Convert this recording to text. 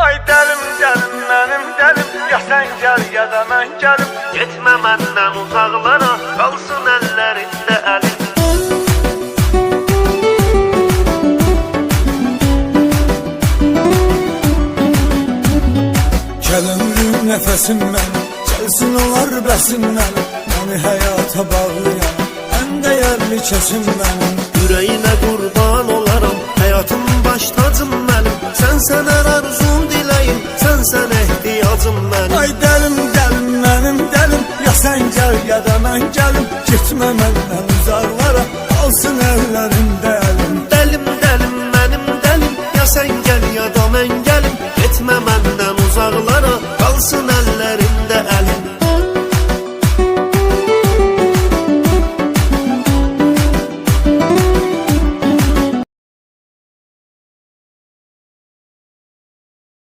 Ay dəlim dəlim mənim dəlim Ya sən gəl ya da mən gəlim Getmə məndən uzaqlara Qalsın əllərində əlim Gəlin nəfəsim mən Gəlsin olar bəsim mən Məni həyata bağlayan Ən dəyərli kəsim mənim Ürəyinə qurban olaram Həyatım baş tacım mənim Sən sən hər arzum Sən sən ehtiyacım mənim Ay dəlim dəlim mənim dəlim Ya sən gəl ya da mən gəlim Getmə məndən uzaqlara Qalsın əllərində